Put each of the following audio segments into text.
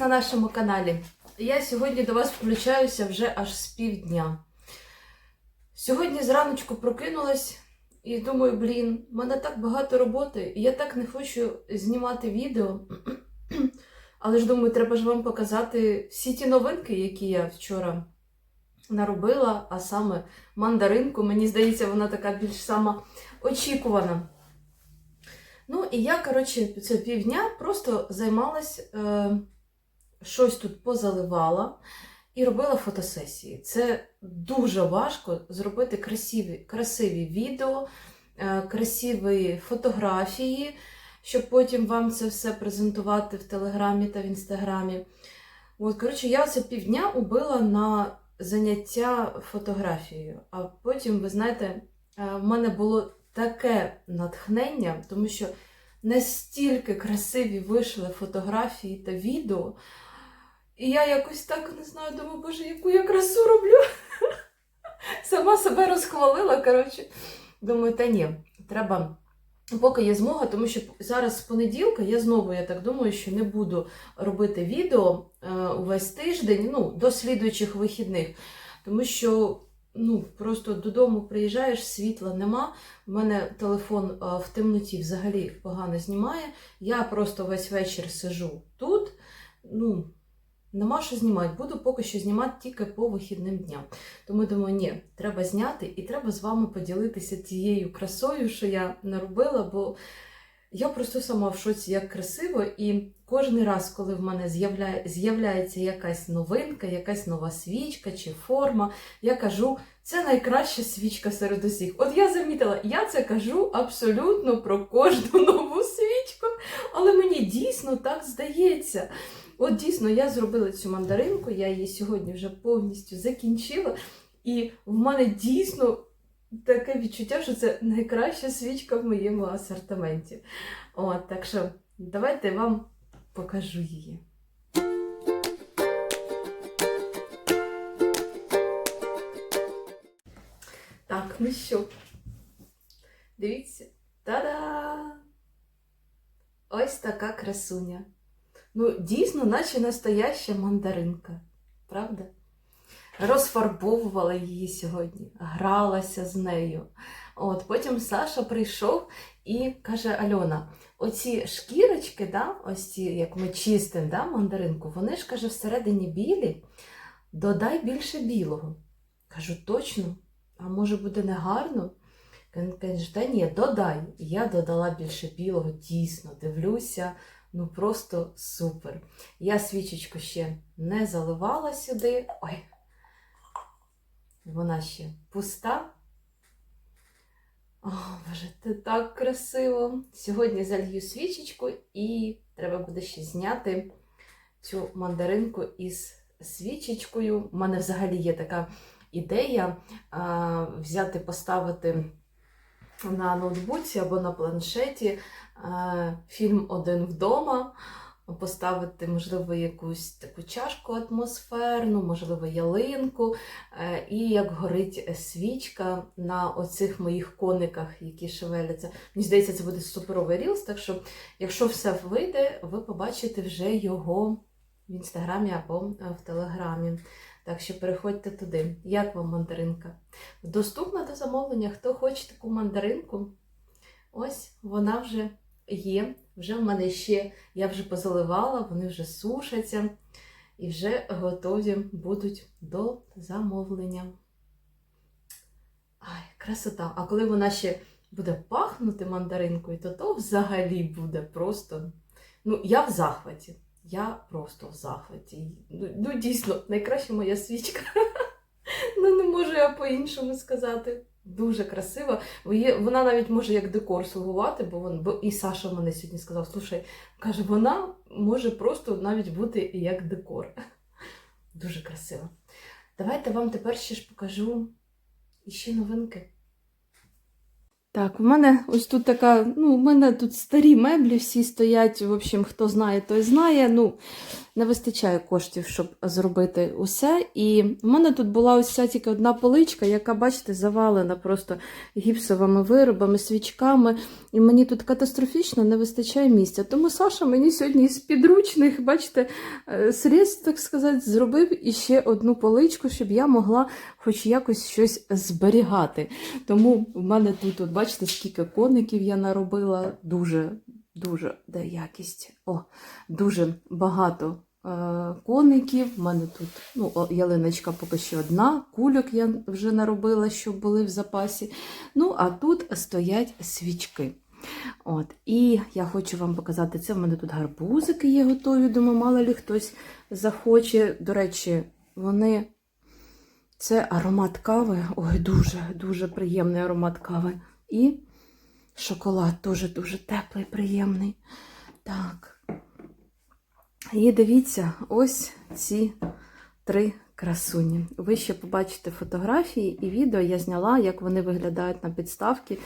на нашому каналі. Я сьогодні до вас включаюся вже аж з півдня. Сьогодні зраночку прокинулась і думаю, блін, в мене так багато роботи, і я так не хочу знімати відео. Але ж думаю, треба ж вам показати всі ті новинки, які я вчора наробила, а саме мандаринку. Мені здається, вона така більш сама очікувана. Ну, і я, коротше, це півдня просто займалась, е, щось тут позаливала і робила фотосесії. Це дуже важко зробити красиві, красиві відео, е, красиві фотографії, щоб потім вам це все презентувати в Телеграмі та в Інстаграмі. От, коротше, я це півдня убила на заняття фотографією. А потім, ви знаєте, е, в мене було таке натхнення, тому що настільки красиві вийшли фотографії та відео. І я якось так не знаю, думаю, боже, яку я красу роблю. Сама себе розхвалила. коротше. Думаю, та ні, треба, поки є змога, тому що зараз з понеділка я знову, я так думаю, що не буду робити відео е, увесь тиждень, ну, до слідуючих вихідних. Тому що ну, просто додому приїжджаєш, світла нема. У мене телефон а, в темноті взагалі погано знімає. Я просто весь вечір сижу тут. Ну, нема що знімати. Буду поки що знімати тільки по вихідним дням. Тому думаю, ні, треба зняти і треба з вами поділитися тією красою, що я наробила, бо я просто сама в шоці, як красиво, і кожен раз, коли в мене з'являє, з'являється якась новинка, якась нова свічка чи форма, я кажу, це найкраща свічка серед усіх. От я замітила, я це кажу абсолютно про кожну нову свічку, але мені дійсно так здається. От дійсно, я зробила цю мандаринку, я її сьогодні вже повністю закінчила, і в мене дійсно таке відчуття, що це найкраща свічка в моєму асортименті. От, так що давайте вам покажу її. Так, ну що? Дивіться. Та-да! Ось така красуня. Ну, дійсно, наче настояща мандаринка. Правда? Розфарбовувала її сьогодні, гралася з нею. От, Потім Саша прийшов і каже: Альона, оці шкірочки, да, ось ці, як ми чистимо да, мандаринку, вони ж каже, всередині білі, додай більше білого. Кажу, точно, а може буде негарно? Він каже, та ні, додай. Я додала більше білого, дійсно, дивлюся, ну просто супер. Я свічечку ще не заливала сюди. Ой, вона ще пуста. О, Боже, це так красиво. Сьогодні залью свічечку і треба буде ще зняти цю мандаринку із свічечкою. У мене взагалі є така ідея а, взяти, поставити на ноутбуці або на планшеті фільм Один вдома. Поставити, можливо, якусь таку чашку атмосферну, можливо, ялинку, е, і як горить свічка на оцих моїх кониках, які шевеляться. Мені здається, це буде суперовий рілс, так що, якщо все вийде, ви побачите вже його в інстаграмі або в телеграмі. Так що переходьте туди. Як вам мандаринка? Доступна до замовлення, хто хоче таку мандаринку, ось вона вже є. Вже в мене ще, я вже позаливала, вони вже сушаться і вже готові будуть до замовлення. Ай, красота! А коли вона ще буде пахнути мандаринкою, то то взагалі буде просто. Ну, я в захваті. Я просто в захваті. Ну, ну дійсно, найкраща моя свічка. Ну, не можу я по-іншому сказати. Дуже красива. Вона навіть може як декор слугувати, бо вон, бо і Саша мене сьогодні сказав: слушай, каже, вона може просто навіть бути як декор. Дуже красиво. Давайте вам тепер ще ж покажу іще новинки. Так, у мене ось тут така, ну, у мене тут старі меблі всі стоять. В общем, хто знає, той знає. Ну, не вистачає коштів, щоб зробити усе. І в мене тут була ось ця тільки одна поличка, яка, бачите, завалена просто гіпсовими виробами, свічками. І мені тут катастрофічно не вистачає місця. Тому Саша мені сьогодні з підручних, бачите, е, средств, так сказати, зробив іще одну поличку, щоб я могла хоч якось щось зберігати. Тому в мене тут, от бачите, скільки коників я наробила. Дуже, дуже де якість. О, дуже багато е, коників. У мене тут ну, ялиночка поки що одна, кульок я вже наробила, щоб були в запасі. Ну, а тут стоять свічки. От, І я хочу вам показати це. В мене тут гарбузики є готові. Думаю, мало ли хтось захоче. До речі, вони. Це аромат кави. Ой, дуже, дуже приємний аромат кави. І шоколад дуже-дуже теплий, приємний. Так. І дивіться, ось ці три красуні. Ви ще побачите фотографії і відео я зняла, як вони виглядають на підставці.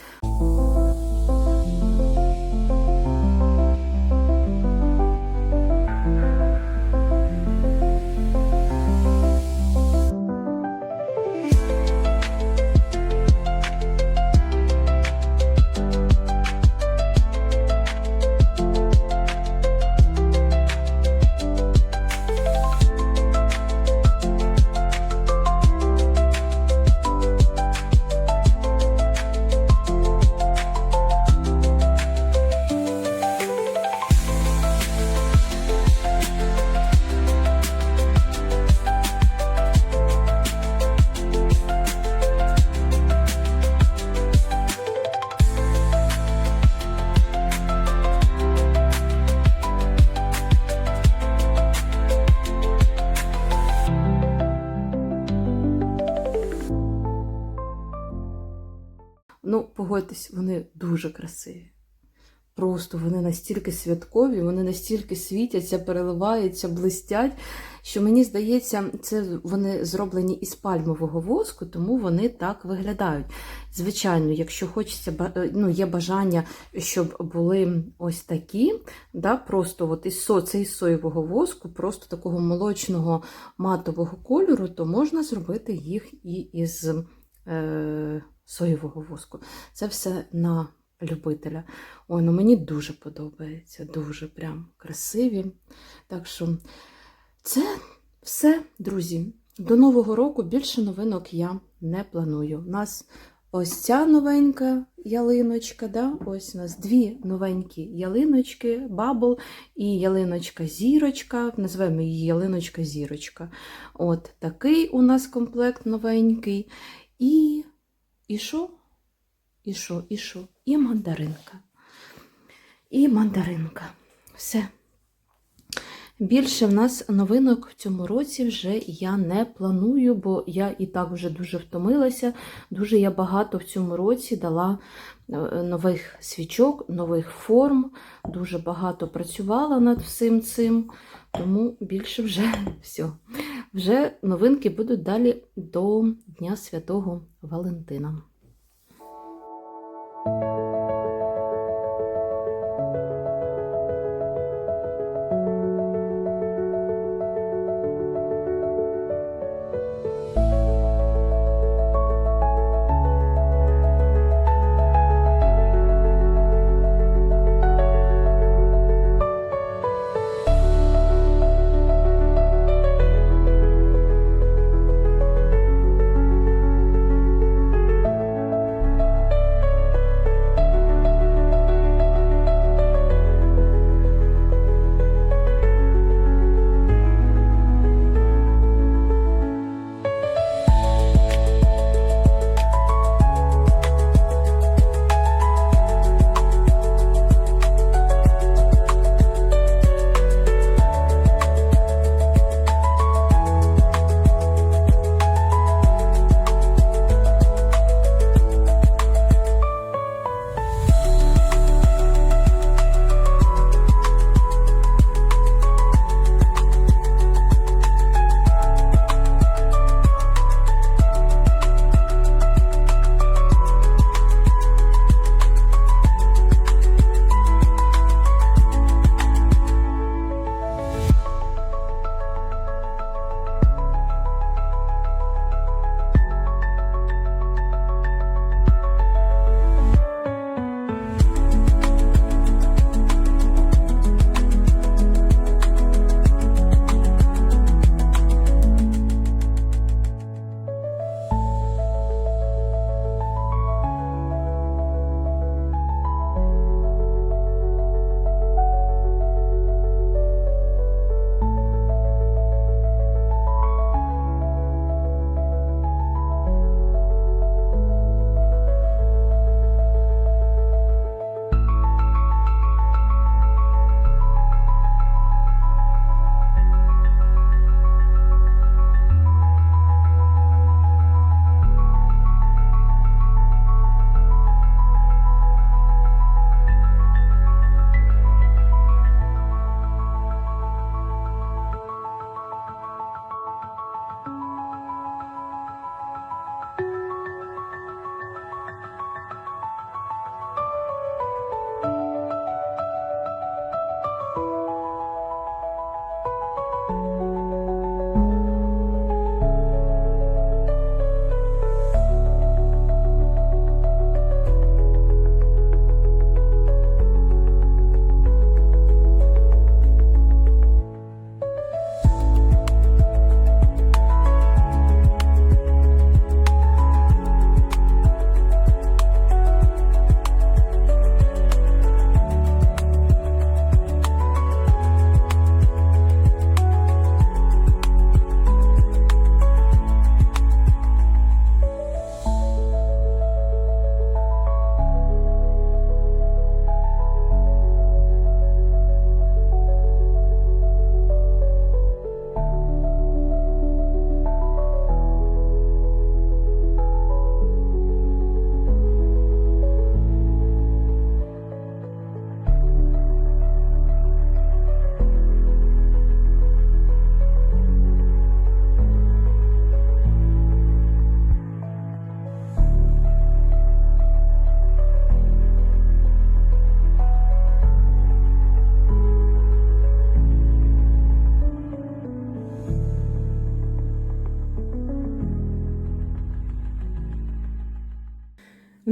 Погодьтесь, вони дуже красиві. Просто вони настільки святкові, вони настільки світяться, переливаються, блистять, що мені здається, це вони зроблені із пальмового воску, тому вони так виглядають. Звичайно, якщо хочеться, е, ну, є бажання, щоб були ось такі, да, просто от із со, це із соєвого воску, просто такого молочного матового кольору, то можна зробити їх і із е, соєвого воску. Це все на любителя. Ой, ну мені дуже подобається, дуже прям красиві. Так що це все, друзі. До Нового року більше новинок я не планую. У нас ось ця новенька ялиночка, да? ось у нас дві новенькі ялиночки, бабл і ялиночка-зірочка. Називаємо її ялиночка-зірочка. От такий у нас комплект новенький. І і що? І що, і що? І мандаринка. І мандаринка. Все. Більше в нас новинок в цьому році вже я не планую, бо я і так вже дуже втомилася. Дуже я багато в цьому році дала е, нових свічок, нових форм. Дуже багато працювала над всім цим, тому більше вже все. Вже новинки будуть далі до Дня Святого Валентина.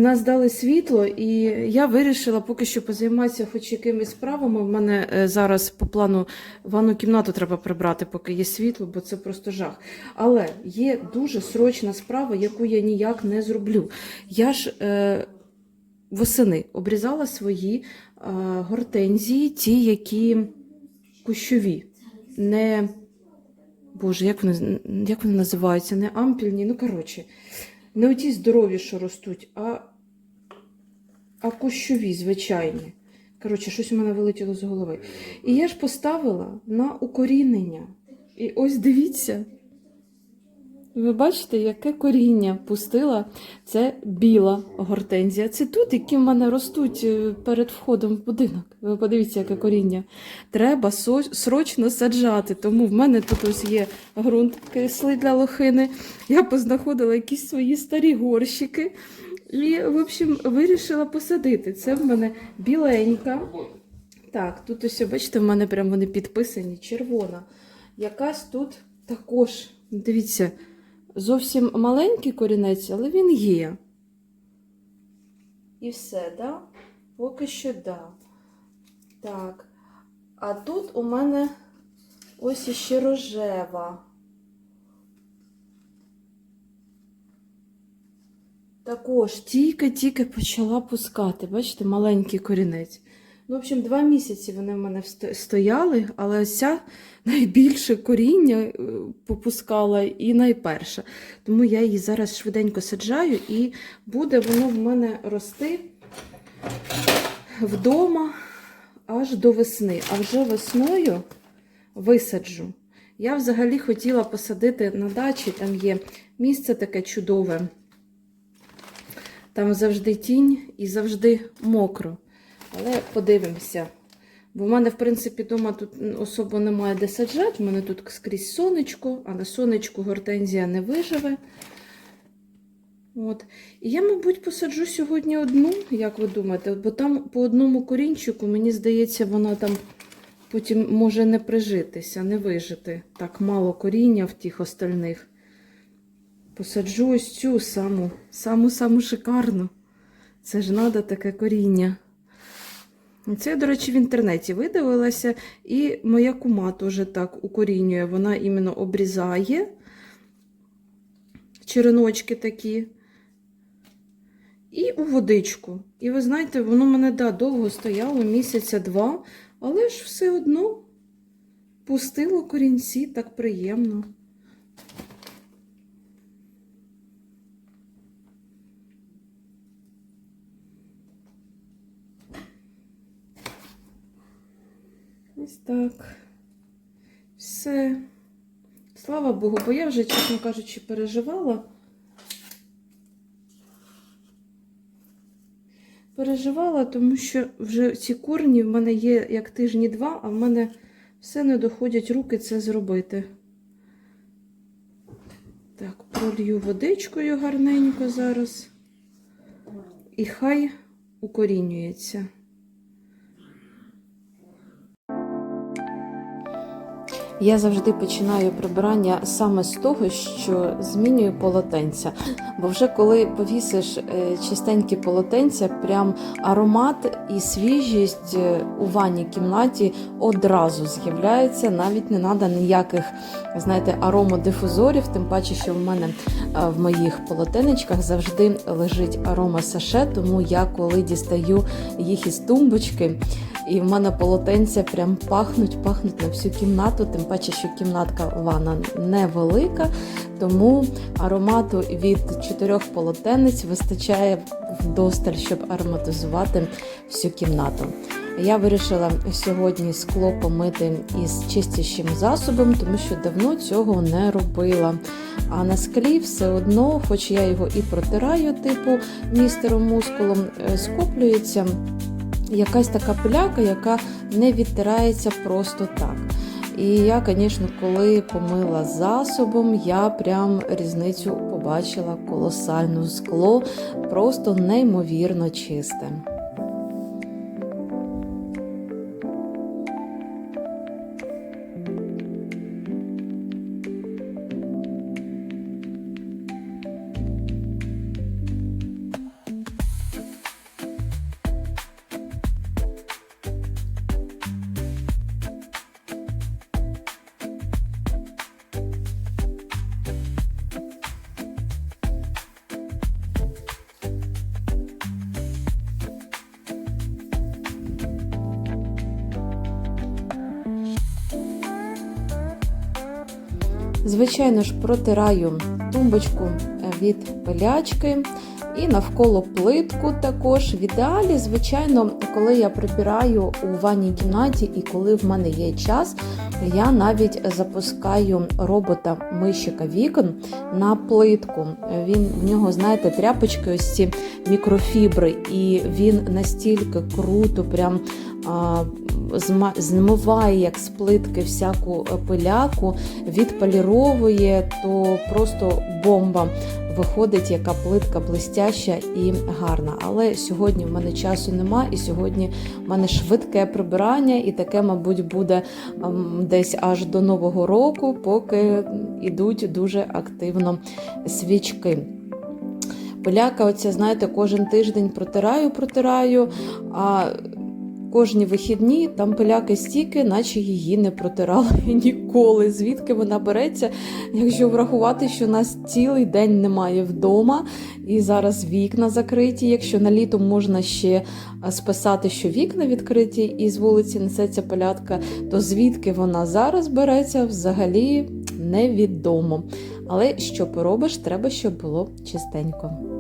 Нас дали світло, і я вирішила поки що позайматися хоч якимись справами. У мене е, зараз по плану ванну кімнату треба прибрати, поки є світло, бо це просто жах. Але є дуже срочна справа, яку я ніяк не зроблю. Я ж е, восени обрізала свої е, гортензії, ті, які кущові. Не Боже, як вони, як вони називаються? Не ампільні, ну коротше, не оті здорові, що ростуть, а, а кущові, звичайні. Коротше, щось у мене вилетіло з голови. І я ж поставила на укорінення. І ось дивіться. Ви бачите, яке коріння пустила? Це біла гортензія. Це тут, які в мене ростуть е, перед входом в будинок. Ви подивіться, яке коріння. Треба срочно саджати. Тому в мене тут ось є ґрунт кислий для лохини. Я познаходила якісь свої старі горщики. І, в общем, вирішила посадити. Це в мене біленька. Так, тут ось, бачите, в мене прям вони підписані, червона. Якась тут також, дивіться, зовсім маленький корінець, але він є. І все, да? Поки що да. Так. А тут у мене ось іще рожева. Також тільки-тільки почала пускати. Бачите, маленький корінець. Ну, в общем, два місяці вони в мене стояли, але ось ця найбільше коріння е, попускала і найперша. Тому я її зараз швиденько саджаю, і буде воно в мене рости вдома аж до весни. А вже весною висаджу. Я взагалі хотіла посадити на дачі, там є місце таке чудове. Там завжди тінь і завжди мокро. Але подивимося. Бо в мене, в принципі, вдома тут особо немає де саджати. У мене тут скрізь сонечко, а на сонечку гортензія не виживе. От. І я, мабуть, посаджу сьогодні одну, як ви думаєте, бо там по одному корінчику, мені здається, вона там потім може не прижитися, не вижити. Так мало коріння в тих остальних. Посаджу ось цю саму, саму саму шикарну. Це ж треба таке коріння. Це, до речі, в інтернеті видивилася, і моя кума теж так укорінює. Вона іменно обрізає череночки такі. І у водичку. І ви знаєте, воно мене да, довго стояло, місяця два, але ж все одно пустило корінці так приємно. Ось так. Все. Слава Богу, бо я вже, чесно кажучи, переживала. Переживала, тому що вже ці корні в мене є як тижні два, а в мене все не доходять руки це зробити. Так, пролью водичкою гарненько зараз. І хай укорінюється. Я завжди починаю прибирання саме з того, що змінюю полотенця. Бо вже коли повісиш е, чистенькі полотенця, прям аромат і свіжість е, у ванній кімнаті одразу з'являється. Навіть не треба ніяких, знаєте, аромодифузорів, тим паче, що в мене е, в моїх полотенечках завжди лежить арома саше, тому я коли дістаю їх із тумбочки. І в мене полотенця прям пахнуть, пахнуть на всю кімнату, тим паче, що кімнатка ванна невелика, тому аромату від чотирьох полотенець вистачає вдосталь, щоб ароматизувати всю кімнату. Я вирішила сьогодні скло помити із чистящим засобом, тому що давно цього не робила. А на склі все одно, хоч я його і протираю, типу містером мускулом, е, скоплюється якась така пиляка, яка не відтирається просто так. І я, звісно, коли помила засобом, я прям різницю побачила колосальну скло, просто неймовірно чисте. Звичайно ж, протираю тумбочку від пилячки і навколо плитку також. В ідеалі, звичайно, коли я прибираю у ванній кімнаті і коли в мене є час, я навіть запускаю робота мийщика вікон на плитку. Він в нього, знаєте, тряпочки, ось ці мікрофібри, і він настільки круто прям. Змиває як з плитки всяку е, пиляку, відполіровує, то просто бомба. Виходить, яка плитка блистяща і гарна. Але сьогодні в мене часу нема, і сьогодні в мене швидке прибирання, і таке, мабуть, буде ем, десь аж до Нового року, поки йдуть дуже активно свічки. Пиляка, оця, знаєте, кожен тиждень протираю, протираю, а кожні вихідні там пиляки стільки, наче її не протирала я ніколи. Звідки вона береться, якщо врахувати, що нас цілий день немає вдома, і зараз вікна закриті. Якщо на літо можна ще списати, що вікна відкриті і з вулиці несеться пилятка, то звідки вона зараз береться, взагалі невідомо. Але що поробиш, треба, щоб було чистенько.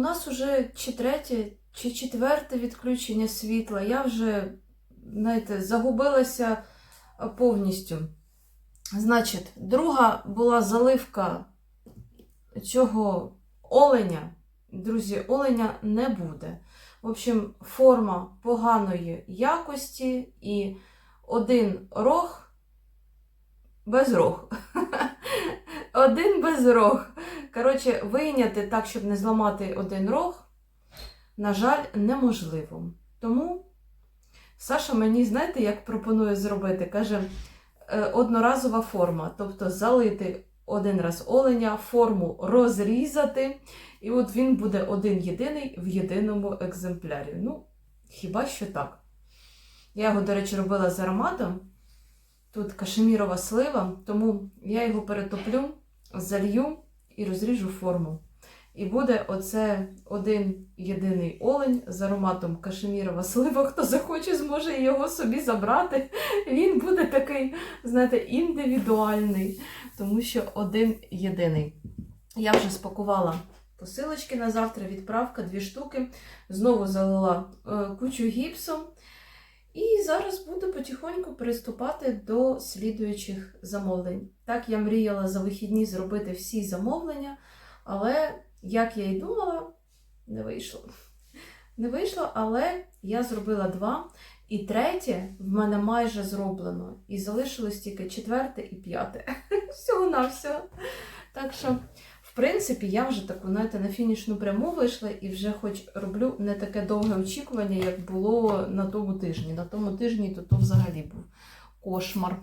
У нас уже чи третє, чи четверте відключення світла. Я вже, знаєте, загубилася повністю. Значить, друга була заливка цього оленя. Друзі, оленя не буде. В общем, форма поганої якості і один рог без рог. Один без рог. Коротше, вийняти так, щоб не зламати один рог, на жаль, неможливо. Тому Саша мені, знаєте, як пропонує зробити? Каже, е, одноразова форма. Тобто залити один раз оленя, форму розрізати, і от він буде один єдиний в єдиному екземплярі. Ну, хіба що так. Я його, до речі, робила з ароматом. Тут кашемірова слива, тому я його перетоплю, залью і розріжу форму. І буде оце один єдиний олень з ароматом кашемірова слива. Хто захоче, зможе його собі забрати. Він буде такий, знаєте, індивідуальний, тому що один єдиний. Я вже спакувала посилочки на завтра, відправка, дві штуки. Знову залила е, кучу гіпсом. І зараз буду потихоньку приступати до слідуючих замовлень. Так, я мріяла за вихідні зробити всі замовлення, але, як я й думала, не вийшло. Не вийшло, але я зробила два. І третє в мене майже зроблено. І залишилось тільки четверте і п'яте. Всього на всього. Так що, принципі, я вже таку, знаєте, на фінішну пряму вийшла і вже хоч роблю не таке довге очікування, як було на тому тижні. На тому тижні то, то взагалі був кошмар.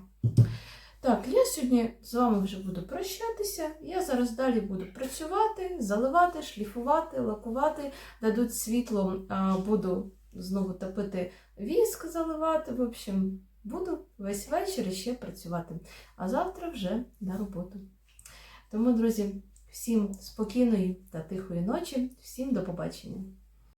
Так, я сьогодні з вами вже буду прощатися. Я зараз далі буду працювати, заливати, шліфувати, лакувати. Дадуть світло, буду знову топити віск, заливати. В общем, буду весь вечір ще працювати. А завтра вже на роботу. Тому, друзі, всім спокійної та тихої ночі, всім до побачення.